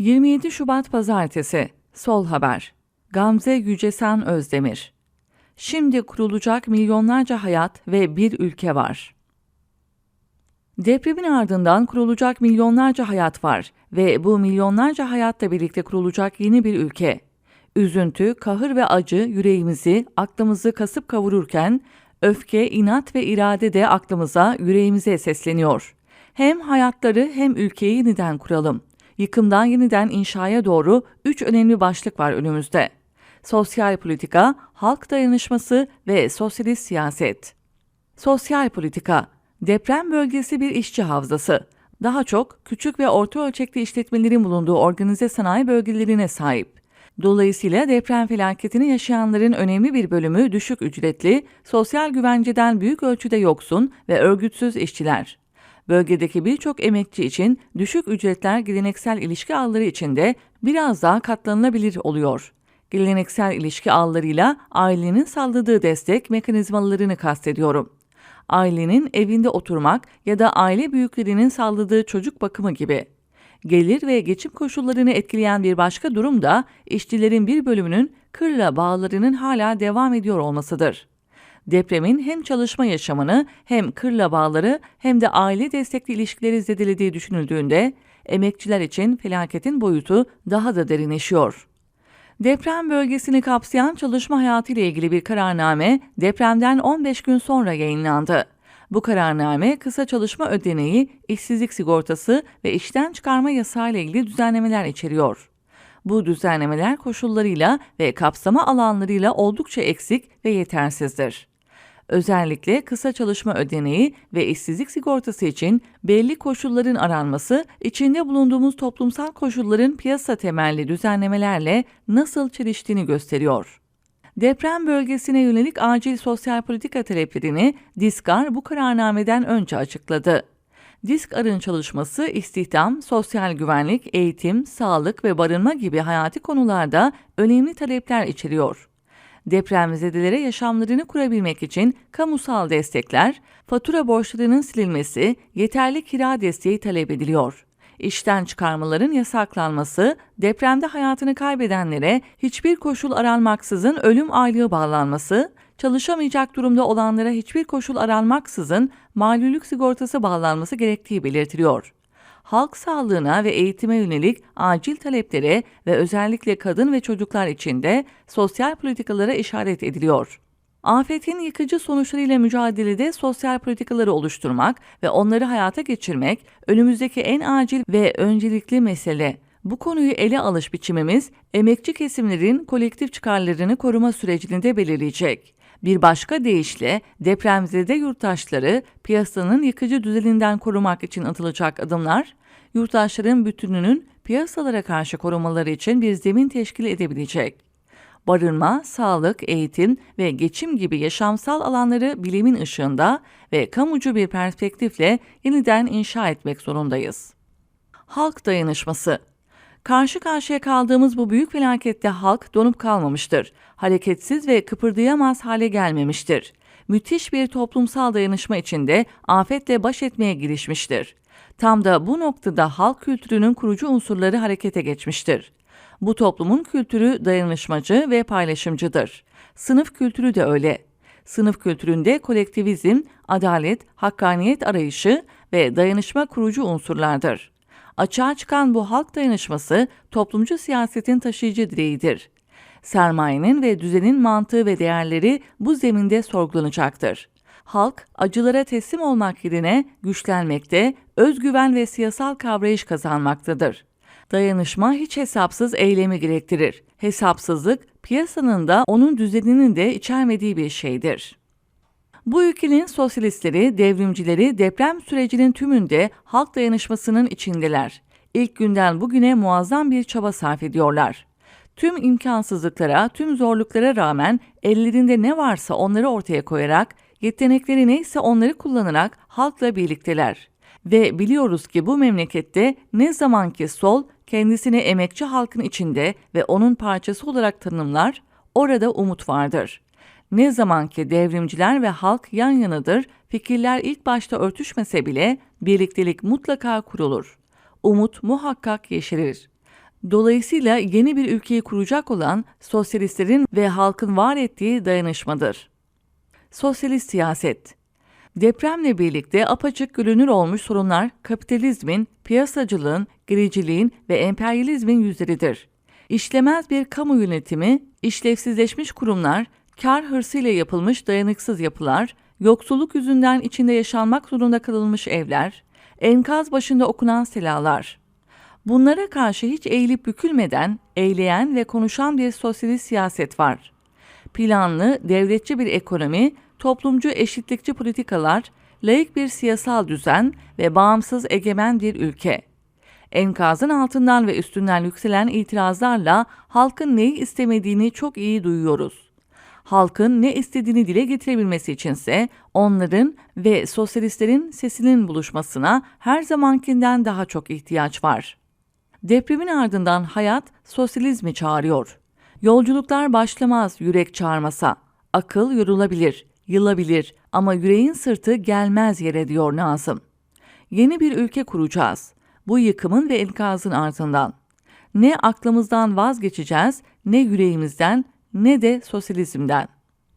27 Şubat Pazartesi Sol Haber Gamze Yücesan Özdemir Şimdi kurulacak milyonlarca hayat ve bir ülke var. Depremin ardından kurulacak milyonlarca hayat var ve bu milyonlarca hayatla birlikte kurulacak yeni bir ülke. Üzüntü, kahır ve acı yüreğimizi, aklımızı kasıp kavururken öfke, inat ve irade de aklımıza, yüreğimize sesleniyor. Hem hayatları hem ülkeyi yeniden kuralım. Yıkımdan yeniden inşaya doğru üç önemli başlık var önümüzde. Sosyal politika, halk dayanışması ve sosyalist siyaset. Sosyal politika, deprem bölgesi bir işçi havzası. Daha çok küçük ve orta ölçekli işletmelerin bulunduğu organize sanayi bölgelerine sahip. Dolayısıyla deprem felaketini yaşayanların önemli bir bölümü düşük ücretli, sosyal güvenceden büyük ölçüde yoksun ve örgütsüz işçiler. Bölgedeki birçok emekçi için düşük ücretler geleneksel ilişki ağları içinde biraz daha katlanılabilir oluyor. Geleneksel ilişki ağlarıyla ailenin sağladığı destek mekanizmalarını kastediyorum. Ailenin evinde oturmak ya da aile büyüklerinin sağladığı çocuk bakımı gibi. Gelir ve geçim koşullarını etkileyen bir başka durum da işçilerin bir bölümünün kırla bağlarının hala devam ediyor olmasıdır. Depremin hem çalışma yaşamını hem kırla bağları hem de aile destekli ilişkileri zedelediği düşünüldüğünde emekçiler için felaketin boyutu daha da derinleşiyor. Deprem bölgesini kapsayan çalışma hayatı ile ilgili bir kararname depremden 15 gün sonra yayınlandı. Bu kararname kısa çalışma ödeneği, işsizlik sigortası ve işten çıkarma yasağı ile ilgili düzenlemeler içeriyor. Bu düzenlemeler koşullarıyla ve kapsama alanlarıyla oldukça eksik ve yetersizdir. Özellikle kısa çalışma ödeneği ve işsizlik sigortası için belli koşulların aranması, içinde bulunduğumuz toplumsal koşulların piyasa temelli düzenlemelerle nasıl çeliştiğini gösteriyor. Deprem bölgesine yönelik acil sosyal politika taleplerini Diskar bu kararnameden önce açıkladı. Diskar'ın çalışması istihdam, sosyal güvenlik, eğitim, sağlık ve barınma gibi hayati konularda önemli talepler içeriyor depremzedelere yaşamlarını kurabilmek için kamusal destekler, fatura borçlarının silinmesi, yeterli kira desteği talep ediliyor. İşten çıkarmaların yasaklanması, depremde hayatını kaybedenlere hiçbir koşul aranmaksızın ölüm aylığı bağlanması, çalışamayacak durumda olanlara hiçbir koşul aranmaksızın malulük sigortası bağlanması gerektiği belirtiliyor halk sağlığına ve eğitime yönelik acil taleplere ve özellikle kadın ve çocuklar için de sosyal politikalara işaret ediliyor. Afetin yıkıcı sonuçlarıyla mücadelede sosyal politikaları oluşturmak ve onları hayata geçirmek önümüzdeki en acil ve öncelikli mesele. Bu konuyu ele alış biçimimiz emekçi kesimlerin kolektif çıkarlarını koruma sürecini de belirleyecek. Bir başka deyişle depremzede yurttaşları piyasanın yıkıcı düzeninden korumak için atılacak adımlar, yurttaşların bütününün piyasalara karşı korumaları için bir zemin teşkil edebilecek. Barınma, sağlık, eğitim ve geçim gibi yaşamsal alanları bilimin ışığında ve kamucu bir perspektifle yeniden inşa etmek zorundayız. Halk dayanışması Karşı karşıya kaldığımız bu büyük felakette halk donup kalmamıştır. Hareketsiz ve kıpırdayamaz hale gelmemiştir. Müthiş bir toplumsal dayanışma içinde afetle baş etmeye girişmiştir. Tam da bu noktada halk kültürünün kurucu unsurları harekete geçmiştir. Bu toplumun kültürü dayanışmacı ve paylaşımcıdır. Sınıf kültürü de öyle. Sınıf kültüründe kolektivizm, adalet, hakkaniyet arayışı ve dayanışma kurucu unsurlardır. Açığa çıkan bu halk dayanışması toplumcu siyasetin taşıyıcı direğidir. Sermayenin ve düzenin mantığı ve değerleri bu zeminde sorgulanacaktır. Halk acılara teslim olmak yerine güçlenmekte, özgüven ve siyasal kavrayış kazanmaktadır. Dayanışma hiç hesapsız eylemi gerektirir. Hesapsızlık piyasanın da onun düzeninin de içermediği bir şeydir. Bu ülkenin sosyalistleri, devrimcileri deprem sürecinin tümünde halk dayanışmasının içindeler. İlk günden bugüne muazzam bir çaba sarf ediyorlar. Tüm imkansızlıklara, tüm zorluklara rağmen ellerinde ne varsa onları ortaya koyarak, yetenekleri neyse onları kullanarak halkla birlikteler. Ve biliyoruz ki bu memlekette ne zamanki sol kendisini emekçi halkın içinde ve onun parçası olarak tanımlar, orada umut vardır. Ne zamanki devrimciler ve halk yan yanadır, fikirler ilk başta örtüşmese bile birliktelik mutlaka kurulur. Umut muhakkak yeşerir. Dolayısıyla yeni bir ülkeyi kuracak olan sosyalistlerin ve halkın var ettiği dayanışmadır. Sosyalist siyaset Depremle birlikte apaçık görünür olmuş sorunlar kapitalizmin, piyasacılığın, gericiliğin ve emperyalizmin yüzleridir. İşlemez bir kamu yönetimi, işlevsizleşmiş kurumlar, kar hırsıyla yapılmış dayanıksız yapılar, yoksulluk yüzünden içinde yaşanmak zorunda kalınmış evler, enkaz başında okunan selalar. Bunlara karşı hiç eğilip bükülmeden eğleyen ve konuşan bir sosyalist siyaset var. Planlı, devletçi bir ekonomi, toplumcu eşitlikçi politikalar, layık bir siyasal düzen ve bağımsız egemen bir ülke. Enkazın altından ve üstünden yükselen itirazlarla halkın neyi istemediğini çok iyi duyuyoruz. Halkın ne istediğini dile getirebilmesi içinse onların ve sosyalistlerin sesinin buluşmasına her zamankinden daha çok ihtiyaç var. Depremin ardından hayat sosyalizmi çağırıyor. Yolculuklar başlamaz yürek çağırmasa. Akıl yorulabilir, yılabilir ama yüreğin sırtı gelmez yere diyor Nazım. Yeni bir ülke kuracağız. Bu yıkımın ve enkazın ardından. Ne aklımızdan vazgeçeceğiz, ne yüreğimizden, ne de sosyalizmden.